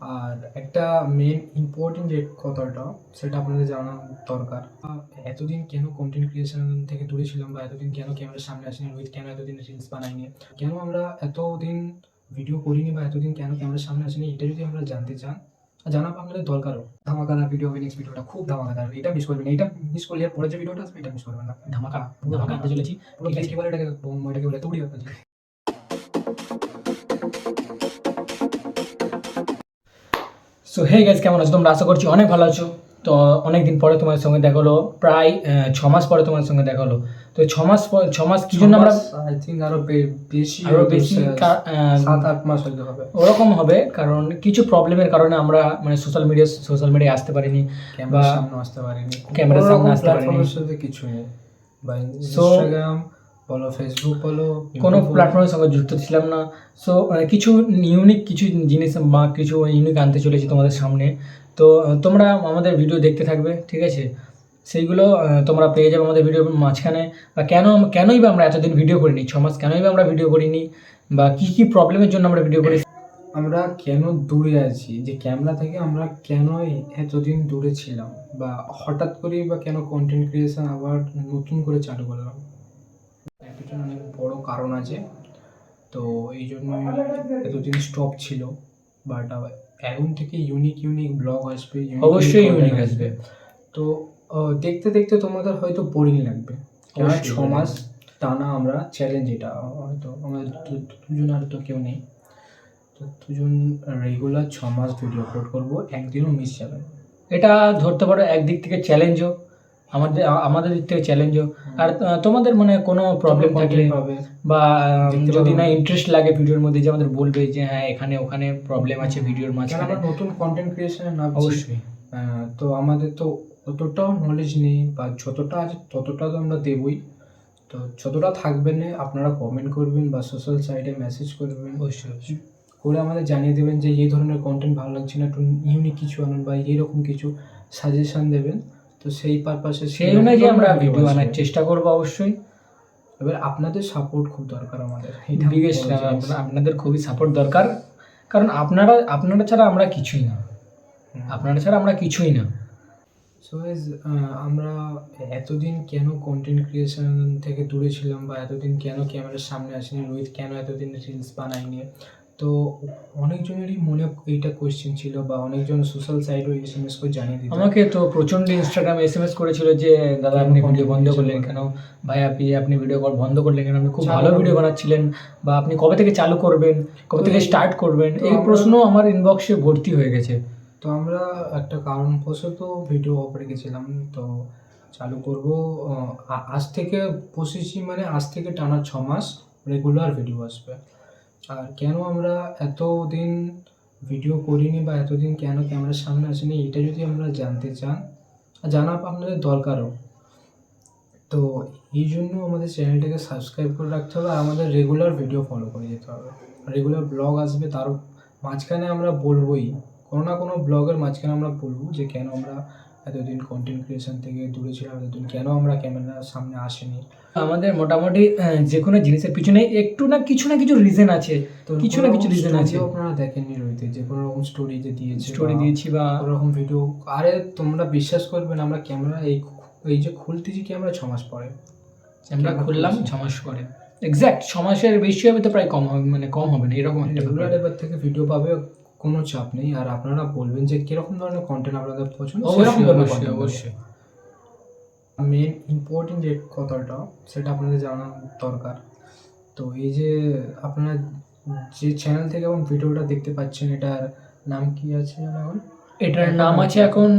আর একটা main important যে কথাটা সেটা আপনাদের জানা দরকার। এতদিন কেন কন্টেন্ট ক্রিয়েশন থেকে দূরে ছিলাম বা এতদিন কেন ক্যামেরার সামনে আসিনি রোহিত কেন এতদিন রিলস বানাইনি? কেন আমরা এতদিন ভিডিও করিনি বা এতদিন কেন ক্যামেরার সামনে আসিনি এটা যদি আমরা জানতে চান জানা আপনাদের দরকারও। ধামাকাদার ভিডিও হবে নেক্সট ভিডিওটা খুব ধামাকাদার। এটা মিস করবেন না। এটা মিস করলে এর পরে যে ভিডিওটা আসবে এটা মিস করবেন না। ধামাকা পুরো ধামাকা। আনতে চলেছি। পুরো কি বলে এটাকে এটাকে বলে তুড়ি হতে সো হে গাইজ কেমন আছো? তোমরা আশা করছি অনেক ভালো আছো। তো অনেক দিন পরে তোমার সঙ্গে দেখা হলো। প্রায় ছ মাস পরে তোমার সঙ্গে দেখা হলো। তো ছ মাস পর- ছ মাস কি জন্য আমরা আই থিঙ্ক আরও বেশি আরও বেশি সাত আট মাস হয়তো হবে। ওরকম হবে কারণ কিছু প্রবলেমের কারণে আমরা মানে সোশ্যাল মিডিয়া সোশ্যাল মিডিয়ায় আসতে পারিনি ক্যামেরার সামনে আসতে পারিনি। ক্যামেরার সামনে আসতে পারিনি। কিছু নেই। বা ইনস্টাগ্রাম বলো ফেসবুক বলো কোনো প্ল্যাটফর্মের সঙ্গে যুক্ত ছিলাম না। সো কিছু ইউনিক কিছু জিনিস বা কিছু ইউনিক আনতে চলেছি তোমাদের সামনে। তো তোমরা আমাদের ভিডিও দেখতে থাকবে ঠিক আছে? সেইগুলো তোমরা পেয়ে যাবে আমাদের ভিডিওর মাঝখানে। বা কেন কেনই বা আমরা এতদিন ভিডিও করিনি? ছ মাস কেনই বা আমরা ভিডিও করিনি? বা কী কী প্রবলেমের জন্য আমরা ভিডিও করি? আমরা কেন দূরে আছি? যে ক্যামেরা থেকে আমরা কেন এতদিন দূরে ছিলাম? বা হঠাৎ করেই বা কেন কন্টেন্ট ক্রিয়েশন আবার নতুন করে চালু করলাম? পিছনে অনেক বড় কারণ আছে। তো এই জন্য এতদিন স্টপ ছিল। বাট এখন থেকে ইউনিক ইউনিক ব্লগ আসবে অবশ্যই ইউনিক আসবে। তো দেখতে দেখতে তোমাদের হয়তো বোরিং লাগবে। ছ মাস টানা আমরা চ্যালেঞ্জ এটা। হয়তো আমাদের দুজন আর তো কেউ নেই। তো দুজন রেগুলার ছ মাস ভিডিও আপলোড করব। একদিনও মিস যাবে এটা ধরতে পারো একদিক থেকে চ্যালেঞ্জও আমাদের আমাদের দিক থেকে চ্যালেঞ্জও আর তোমাদের মানে কোনো প্রবলেম থাকলে বা যদি না ইন্টারেস্ট লাগে ভিডিওর মধ্যে যে আমাদের বলবে যে হ্যাঁ এখানে ওখানে প্রবলেম আছে ভিডিওর মাঝখানে। আমরা নতুন কন্টেন্ট ক্রিয়েশনে নামছি। অবশ্যই। তো আমাদের তো অতটাও নলেজ নেই বা যতটা আছে ততটা তো আমরা দেবই। তো যতটা থাকবে না আপনারা কমেন্ট করবেন বা সোশ্যাল সাইটে মেসেজ করবেন। অবশ্যই করে আমাদের জানিয়ে দেবেন যে এই ধরনের কন্টেন্ট ভালো লাগছে না একটু ইউনিক কিছু আনুন বা এইরকম কিছু সাজেশান দেবেন। তো সেই পারপাসে সেই অনুযায়ী আমরা ভিডিও আনার চেষ্টা করব অবশ্যই। এবার আপনাদের সাপোর্ট খুব দরকার আমাদের। আপনাদের খুবই সাপোর্ট দরকার। কারণ আপনারা আপনারা ছাড়া আমরা কিছুই না। আপনারা ছাড়া আমরা কিছুই না। সো আমরা এতদিন কেন কন্টেন্ট ক্রিয়েশন থেকে দূরে ছিলাম বা এতদিন কেন ক্যামেরার সামনে আসিনি? রোহিত কেন এতদিন রিলস বানাইনি তো অনেকজনেরই মনে এইটা কোয়েশ্চেন ছিল বা অনেকজন সোশ্যাল সাইটও এস এম এস করে জানিয়ে দিত। আমাকে তো প্রচণ্ড ইনস্টাগ্রামে এস এম এস করেছিল যে দাদা আপনি কেন ভিডিও বন্ধ করলেন কেন? ভাই আপনি আপনি ভিডিও কল বন্ধ করলেন কেন? আপনি খুব ভালো ভিডিও বানাচ্ছিলেন বা আপনি কবে থেকে চালু করবেন? কবে থেকে স্টার্ট করবেন? এই প্রশ্ন আমার ইনবক্সে ভর্তি হয়ে গেছে। তো আমরা একটা কারণবশত ভিডিও অফ রেখেছিলাম। তো চালু করব আজ থেকে বসেছি মানে আজ থেকে টানা ছ মাস রেগুলার ভিডিও আসবে। আর কেন আমরা এতদিন ভিডিও করিনি বা এতদিন কেন ক্যামেরার সামনে আসেনি, এটা যদি আমরা জানতে চান জানা আপনাদের দরকারও, তো এই জন্য আমাদের চ্যানেলটাকে সাবস্ক্রাইব করে রাখতে হবে আর আমাদের রেগুলার ভিডিও ফলো করে যেতে হবে। রেগুলার ব্লগ আসবে তারও মাঝখানে আমরা বলবোই, কোনো না কোনো ব্লগের মাঝখানে আমরা বলব যে কেন আমরা এতদিন কন্টেন্ট ক্রিয়েশন থেকে দূরে ছিলাম এতদিন কেন আমরা ক্যামেরার সামনে আসেনি? আমাদের মোটামুটি যে কোনো জিনিসের পিছনে একটু না কিছু না কিছু রিজন আছে। তো কিছু না কিছু রিজন আছে। আপনারা দেখেননি রইতে যে কোনো রকম স্টোরি যে দিয়েছে স্টোরি দিয়েছি বা কোনো রকম ভিডিও আরে তোমরা বিশ্বাস করবে না আমরা ক্যামেরা এই এই যে খুলতেছি ক্যামেরা ছ মাস পরে। আমরা ক্যামেরা খুললাম ছ মাস পরে। এক্স্যাক্ট ছ মাসের বেশি হবে তো প্রায় কম হবে মানে কম হবে না এরকম একটা থেকে ভিডিও পাবে কোনো চাপ নেই। আর আপনারা বলবেন যে কীরকম ধরনের কন্টেন্ট আপনাদের পছন্দ সেরকম অবশ্যই ধরনের অবশ্যই অবশ্যই। মেন ইম্পর্টেন্ট যে কথাটা সেটা আপনাদের জানা দরকার। তো এই যে আপনারা যে চ্যানেল থেকে এখন ভিডিওটা দেখতে পাচ্ছেন এটার নাম কি আছে এখন? এটার নাম আছে এখন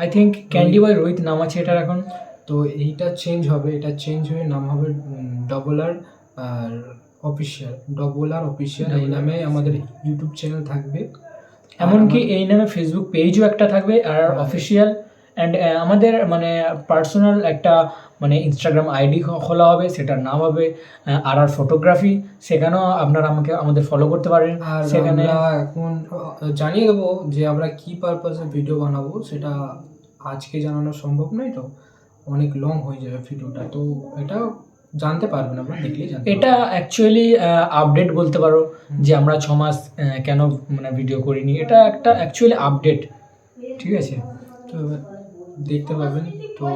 I think candy boy Rohit নাম আছে এটার এখন। তো এইটা চেঞ্জ হবে এটা চেঞ্জ হয়ে নাম হবে double R R official double R official এই নামে আমাদের ইউটিউব চ্যানেল থাকবে। এমনকি এই নামে ফেসবুক পেজও একটা থাকবে আর। অফিসিয়াল অ্যান্ড আমাদের মানে পার্সোনাল একটা মানে ইনস্টাগ্রাম আইডি খোলা হবে সেটার নাম হবে আর আর ফটোগ্রাফি সেখানেও আপনারা আমাকে আমাদের ফলো করতে পারেন আর সেখানে এখন জানিয়ে দেবো যে আমরা কি পারপাসে ভিডিও বানাবো সেটা আজকে জানানো সম্ভব নয় তো? অনেক লং হয়ে যাবে ভিডিওটা তো এটা জানতে পারবেন আপনারা দেখলেই জানতে এটা অ্যাকচুয়ালি আপডেট বলতে পারো যে আমরা ছ মাস কেন মানে ভিডিও করিনি। এটা একটা অ্যাকচুয়ালি আপডেট ঠিক আছে। তো দেখতে পাবেন। তো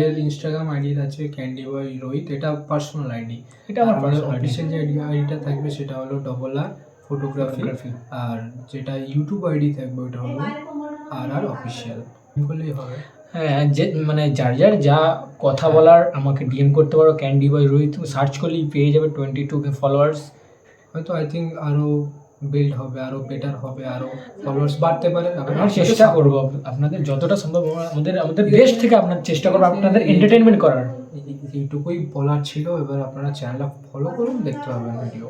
এর ইনস্টাগ্রাম আইডি আছে ক্যান্ডি বয় রোহিত এটা পার্সোনাল আইডি এটা আমার পার্সোনাল অফিসিয়াল যে আইডিটা থাকবে সেটা হলো ডবল আর ফটোগ্রাফি Photography। আর যেটা ইউটিউব আইডি থাকবে ওটা হলো আর আর অফিসিয়াল বললেই হবে। যে মানে যার যার যা কথা বলার আমাকে ডিএম করতে পারো ক্যান্ডি বয় রোহিত সার্চ করলেই পেয়ে যাবে টোয়েন্টি টু কে ফলোয়ার্স হয়তো আই থিঙ্ক আরও বিল্ড হবে আরও বেটার হবে আরও ফলোয়ার্স বাড়তে পারে। আমরা চেষ্টা করব আপনাদের যতটা সম্ভব আমাদের আমাদের বেস্ট থেকে আপনার চেষ্টা করব আপনাদের এন্টারটেনমেন্ট করার। এইটুকুই বলার ছিল এবার আপনারা চ্যানেলটা ফলো করুন দেখতে পাবেন ভিডিও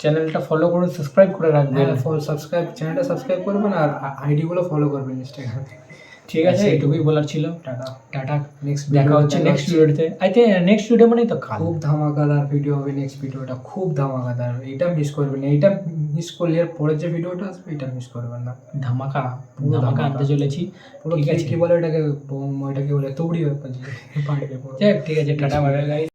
চ্যানেলটা ফলো করুন সাবস্ক্রাইব করে রাখবেন। হ্যাঁ সাবস্ক্রাইব চ্যানেলটা সাবস্ক্রাইব করবেন আর আইডিগুলো ফলো করবেন ইনস্টাগ্রামে ঠিক আছে? এটুকুই বলার ছিল। টাটা। টাটা নেক্সট দেখা হচ্ছে নেক্সট ভিডিওতে আই থিঙ্ক নেক্সট ভিডিও মানে তো কাল। খুব ধামাকাদার ভিডিও হবে নেক্সট ভিডিওটা খুব ধামাকাদার। এটা মিস করবেন না। এটা মিস করলে এর পরের যে ভিডিওটা আসবে এটা মিস করবেন না। ধামাকা। পুরো ধামাকা। আনতে চলেছি। ঠিক আছে। কি বলে এটাকে ওইটাকে বলে তুবড়ি ব্যাপার। পাঠিয়ে ঠিক আছে টাটা বাই গাইস